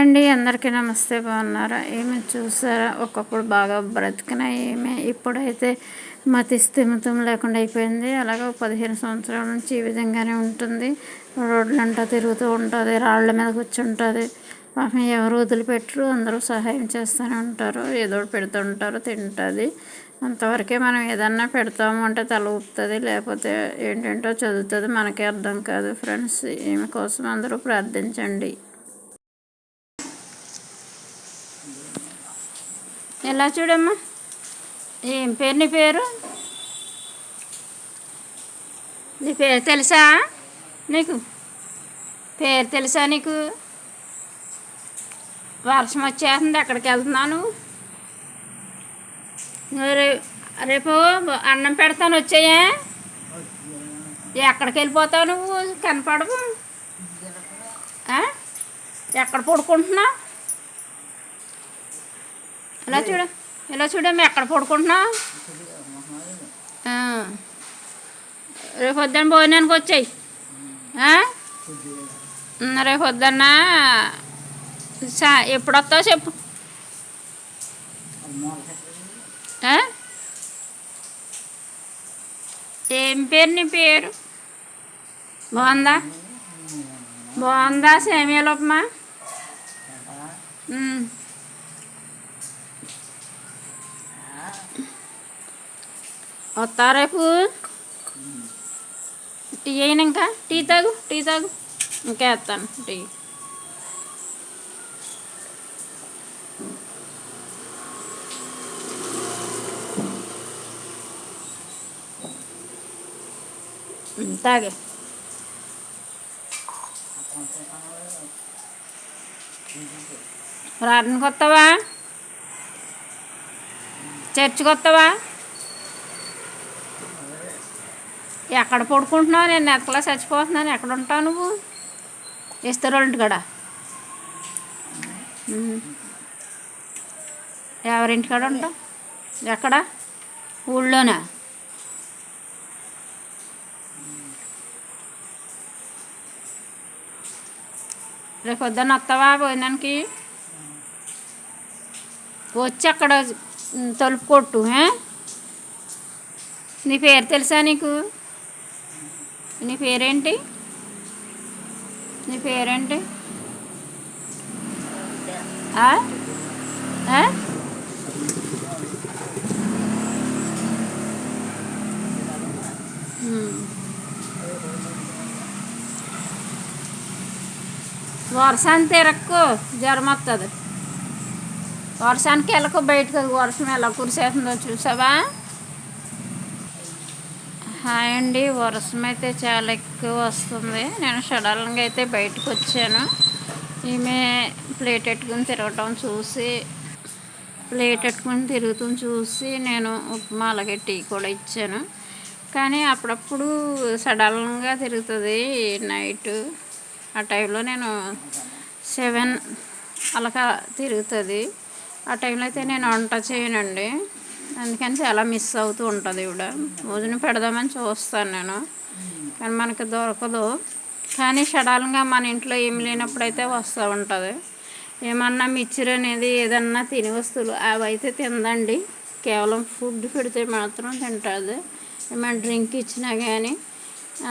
అండి అందరికీ నమస్తే బాగున్నారా? ఏమి చూసారా? ఒకప్పుడు బాగా బ్రతికిన ఏమే ఇప్పుడైతే మతి స్థిమితం లేకుండా అయిపోయింది. అలాగే పదిహేను సంవత్సరాల నుంచి ఈ విధంగానే ఉంటుంది. రోడ్లంటా తిరుగుతూ ఉంటుంది రాళ్ళ మీద కూర్చుంటుంది. పాపం ఎవరు వదిలిపెట్టరు అందరూ సహాయం చేస్తూనే ఉంటారు. ఏదో పెడుతూ ఉంటారు తింటుంది. అంతవరకే మనం ఏదన్నా పెడతాము అంటే తల ఊపుతుంది లేకపోతే ఏంటంటో చదువుతుంది మనకే అర్థం కాదు. ఫ్రెండ్స్ ఈమె కోసం అందరూ ప్రార్థించండి. ఎలా చూడమ్మా? ఏం పేరు నీ పేరు? నీ పేరు తెలుసా? నీకు? పేరు తెలుసా నీకు? వర్షం వచ్చేస్తుంది ఎక్కడికి వెళ్తున్నాను రేపు అన్నం పెడతాను వచ్చాయా? ఎక్కడికి వెళ్ళిపోతావు నువ్వు? కనపడవు? ఎక్కడ పడుకుంటున్నావు? ఇలా చూడ? ఇలా చూడమ్మా ఎక్కడ పడుకుంటున్నావు రేపు పొద్దున్న భోజనానికి వచ్చాయి. రేపు పొద్దున్న సా ఎప్పుడు వస్తావు చెప్పు ఏం పేరు నీ పేరు? బాగుందా? బాగుందా? సేమియాలు ఉప్మా? వస్తా రేపు టీ అయినాక? ఇంకా టీ తాగు టీ తాగు. ఇంకా వేస్తాను టీ. తాగే. ప్రార్థనకు వస్తావా? చర్చికి వస్తావా? ఎక్కడ పడుకుంటున్నావు? నేను నెక్కలా చచ్చిపోతున్నాను. ఎక్కడ ఉంటావు నువ్వు? ఇస్తారోళ్ళంటి కాడ ఎవరింటి కాడ ఉంటావు? ఎక్కడ? ఊళ్ళోనా? రేపు పొద్దున్న వస్తావా? పోయినానికి? వచ్చి అక్కడ తలుపు కొట్టు నీ పేరు తెలుసా నీకు? నీ పేరేంటి? నీ పేరేంటి? వర్షాన్ని తిరక్కు జ్వరం వస్తుంది వర్షానికి వెళ్ళకు బయటకు వర్షం ఎలా కురిసేస్తుందో చూసావా? హాయ్ అండి. వర్షం అయితే చాలా ఎక్కువ వస్తుంది. నేను సడన్గా అయితే బయటకు వచ్చాను. ఈమె ప్లేట్ పెట్టుకుని తిరగటం చూసి ప్లేట్ పెట్టుకుని తిరుగుతూ చూసి నేను ఉప్మా అలాగే టీ కూడా ఇచ్చాను. కానీ అప్పుడప్పుడు సడన్గా తిరుగుతుంది నైట్. ఆ టైంలో నేను సెవెన్ అలాగా తిరుగుతుంది. ఆ టైంలో అయితే నేను వంట చేయనండి. అందుకని చాలా మిస్ అవుతూ ఉంటుంది ఇవిడ భోజనం పెడదామని చూస్తాను నేను. కానీ మనకి దొరకదు. కానీ సడాలంగా మన ఇంట్లో ఏం లేనప్పుడు అయితే వస్తూ ఉంటుంది. ఏమన్నా మిక్చర్ అనేది ఏదన్నా తిని వస్తువులు అవి అయితే తిందండి. కేవలం ఫుడ్ పెడితే మాత్రం తింటుంది. ఏమైనా డ్రింక్ ఇచ్చినా కానీ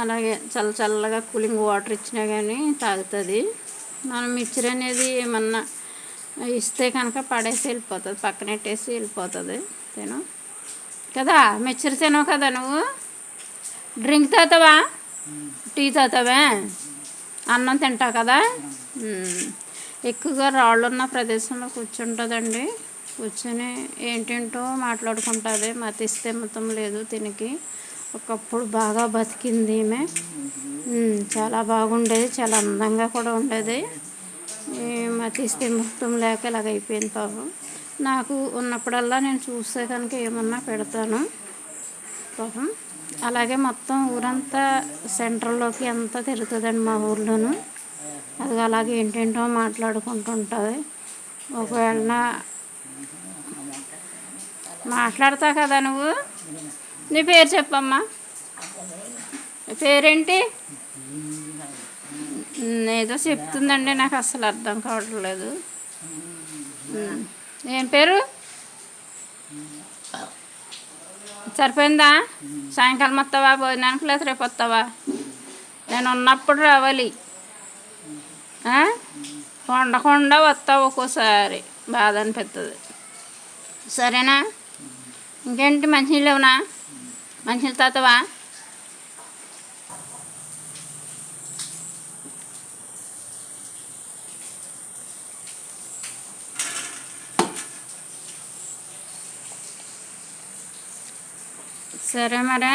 అలాగే చల్ల చల్లగా కూలింగ్ వాటర్ ఇచ్చినా కానీ తాగుతుంది. మనం మిక్చర్ అనేది ఏమన్నా ఇస్తే కనుక పడేసి వెళ్ళిపోతుంది. పక్కనెట్టేసి వెళ్ళిపోతుంది. తిను కదా మిక్చర్ తినవు కదా నువ్వు? డ్రింక్ తాతావా? టీ తాతావా? అన్నం తింటావు కదా? ఎక్కువగా రాళ్ళు ఉన్న ప్రదేశంలో కూర్చుంటుందండి. కూర్చొని ఏంటేంటో మాట్లాడుకుంటుంది. మతిస్తే మొత్తం లేదు తినికి. ఒకప్పుడు బాగా బతికింది ఈమె. చాలా బాగుండేది. చాలా అందంగా కూడా ఉండేది. మతిస్తే మొత్తం లేక ఇలాగ అయిపోయింది పాపం. నాకు ఉన్నప్పుడల్లా నేను చూస్తే కనుక ఏమన్నా పెడతాను. పాపం. అలాగే మొత్తం ఊరంతా సెంటర్లోకి అంతా తిరుగుతుందండి మా ఊర్లోను. అది అలాగే ఏంటేంటో మాట్లాడుకుంటుంటుంది. ఒకవేళ మాట్లాడతా కదా నువ్వు? నీ పేరు చెప్పమ్మా. పేరేంటి? ఏదో చెప్తుందండి నాకు అసలు అర్థం కావట్లేదు. ఏం పేరు? సరిపోయిందా? సాయంకాలం వస్తావా? భోజనానికి లేదు రేపు వస్తావా? నేను ఉన్నప్పుడు రావాలి. ఉండకుండా వండకుండా వస్తావు ఒక్కోసారి. బాధ అనిపిస్తుంది సరేనా? ఇంకేంటి? మంచినీళ్ళు లేవునా? మంచినీళ్ళు తాతవా సరే మరా.